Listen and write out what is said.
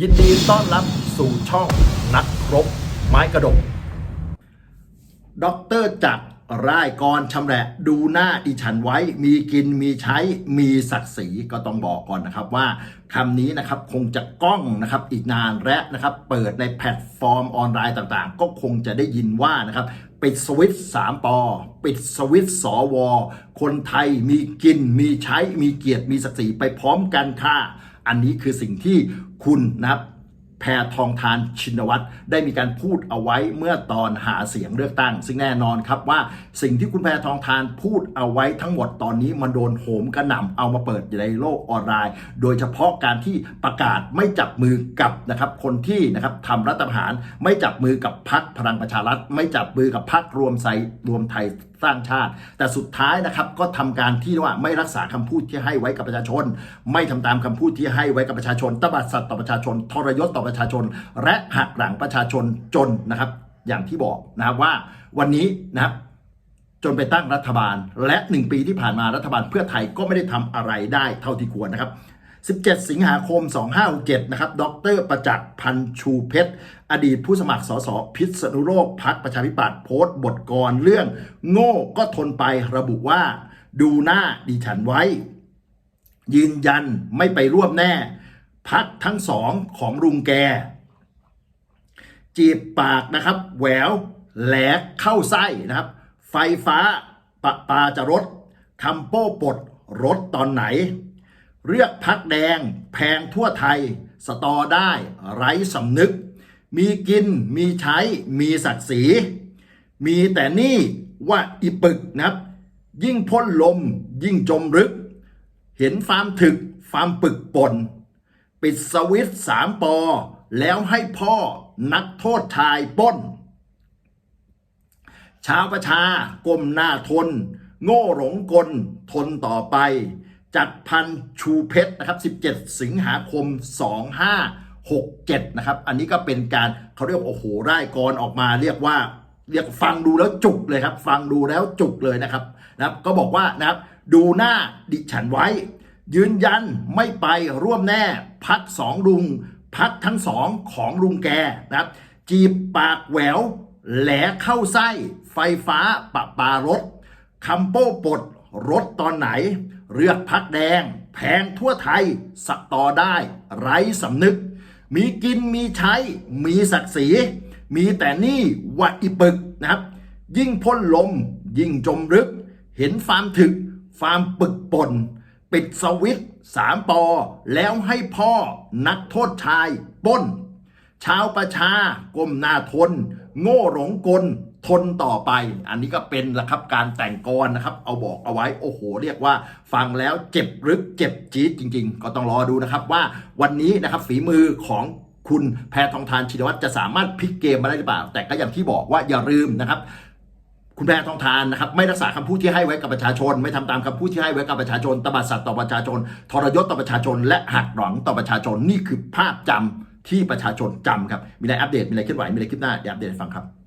ยินดีต้อนรับสู่ช่องนักรบไม้กระดกด็อกเตอร์จักรร่ายกรชำแหละดูหน้าดิฉันไว้ มีกินมีใช้มีศักดิ์ศรีก็ต้องบอกก่อนนะครับว่าคำนี้นะครับคงจะก้องนะครับอีกนานและนะครับเปิดในแพลตฟอร์มออนไลน์ต่างๆ ก็คงจะได้ยินว่านะครับปิดสวิตสามปอ ปิดสวิตสวคนไทยมีกินมีใช้มีเกียรติมีศักดิ์ศรีไปพร้อมกันค่ะ อันนี้คือสิ่งที่คุณนะครับ แพทองทานชินวัตรได้มีการพูดเอาไว้เมื่อตอนหาเสียงเลือกตั้ง ซึ่งแน่นอนครับว่าสิ่งที่คุณแพทองทานพูดเอาไว้ทั้งหมดตอนนี้มันโดนโหมกระหน่ำเอามาเปิดในโลกออนไลน์ โดยเฉพาะการที่ประกาศไม่จับมือกับนะครับคนที่นะครับทำรัฐประหารไม่จับมือกับพรรคพลังประชารัฐ ไม่จับมือกับพรรครวมไทยรวมไทยสร้างชาติ แต่สุดท้ายนะครับก็ทำการที่ว่าไม่รักษาคำพูดที่ให้ไว้กับประชาชน ไม่ทำตามคำพูดที่ให้ไว้กับประชาชนตบัดสัตว์ต่อประชาชนทรยศต่อประชาชน และหักหลังประชาชนจนนะครับ อย่างที่บอกนะครับว่าวันนี้นะครับจนไปตั้งรัฐบาล และ 1 ปีที่ผ่านมารัฐบาลเพื่อไทยก็ไม่ได้ทำอะไรได้เท่าที่ควรนะครับ17 สิงหาคม 2567 นะครับ ดร ประจักษ์พันชูเพชร อดีตผู้สมัครสสพิษณุโลกพักประชาธิปัตย์โพสต์บทกรเรื่อง โง่ก็ทนไประบุว่า ดูหน้าดิฉันไว้ ยืนยันไม่ไปร่วมแน่ พักทั้งสองของลุงแก จีบปากนะครับ แหววแหลกเข้าไส้นะครับ ไฟฟ้าปะปาจะรถคำโป้ปลดรถตอนไหนเลือกพักแดง แพงทั่วไทย สตอได้ไร้สำนึก มีกินมีใช้มีศักดิ์ศรีมีแต่นี่ว่าอีปึกนะครับ ยิ่งพ่นลมยิ่งจมลึก เห็นฟาร์มถึกฟาร์มปึกปน ปิดสวิตสามปอ แล้วให้พ่อนักโทษชายป้น ชาวประชาก้มหน้าทน โง่หลงกลทนต่อไป จัดพันชูเพชรนะครับ 17 สิงหาคม 2567 นะครับ อันนี้ก็เป็นการเขาเรียกว่าโอ้โหร่ายกรออกมาเรียกว่าเรียกฟังดูแล้วจุกเลยครับ ฟังดูแล้วจุกเลยนะครับนะครับ ก็บอกว่านะครับดูหน้าดิฉันไว้ ยืนยันไม่ไปร่วมแน่พักสองลุง พักทั้งสองของลุงแกนะครับ จีบปากแหวว แหลเข้าไส้ ไฟฟ้าปะปารถคำโป้ปลดรถตอนไหน เลือกพักแดง แพงทั่วไทย สักต่อได้ ไร้สำนึก มีกินมีใช้ มีศักดิ์ศรี มีแต่นี่วัดอีปึกนะครับ ยิ่งพ่นลม ยิ่งจมลึก เห็นฟาร์มถึกฟาร์มปึกปน ปิดสวิตสามปอ แล้วให้พ่อนักโทษชายป้น ชาวประชาก้มหน้าทน โง่หลงกลทนต่อไป อันนี้ก็เป็นละครับการแต่งกรนะครับ เอาบอกเอาไว้โอ้โห เรียกว่าฟังแล้วเจ็บรึกเจ็บจี๊ดจริง ๆ ก็ต้องรอดูนะครับว่าวันนี้นะครับฝีมือของคุณแพทองทานชินวัตรจะสามารถพลิกเกมมาได้หรือเปล่า แต่ก็อย่างที่บอกว่าอย่าลืมนะครับ คุณแพทองทานนะครับไม่รักษาคำพูดที่ให้ไว้กับประชาชน ไม่ทำตามคำพูดที่ให้ไว้กับประชาชนตบัดสัตว์ต่อประชาชน ทรยศต่อประชาชน และหักหลังต่อประชาชนนี่คือภาพจำที่ประชาชนจำครับ มีอะไรอัปเดต มีอะไรเคลื่อนไหว มีอะไรคลิปหน้าเดี๋ยวอัปเดตให้ฟังครับ